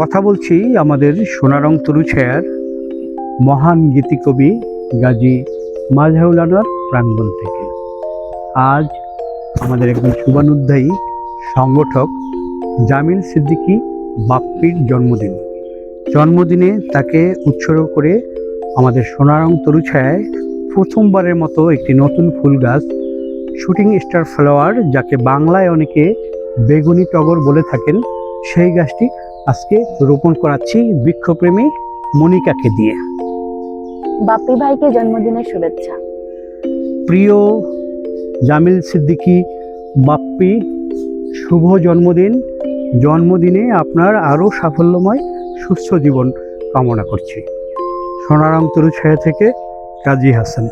কথা বলছি আমাদের সোনারং তরুছায়ার মহান গীতিকবি গাজী মাঝাউলানার প্রাঙ্গণ থেকে। আজ আমাদের একজন শুভানুধ্যায়ী সংগঠক জামিল সিদ্দিকী বাপ্পির জন্মদিন। জন্মদিনে তাকে উৎসর্গ করে আমাদের সোনারং তরুছায়ায় প্রথমবারের মতো একটি নতুন ফুল গাছ, শুটিং স্টার ফ্লাওয়ার, যাকে বাংলায় অনেকে বেগুনি টগর বলে থাকেন, সেই গাছটি আজকে রোপণ করাচ্ছি বৃক্ষপ্রেমী মনিকাকে দিয়ে। বাপ্পি ভাইকে জন্মদিনের শুভেচ্ছা। প্রিয় জামিল সিদ্দিকী বাপ্পি শুভ জন্মদিন। জন্মদিনে আপনার আরও সাফল্যময় সুস্থ জীবন কামনা করছি। সোনারাম তরুছায়া থেকে কাজী হাসান।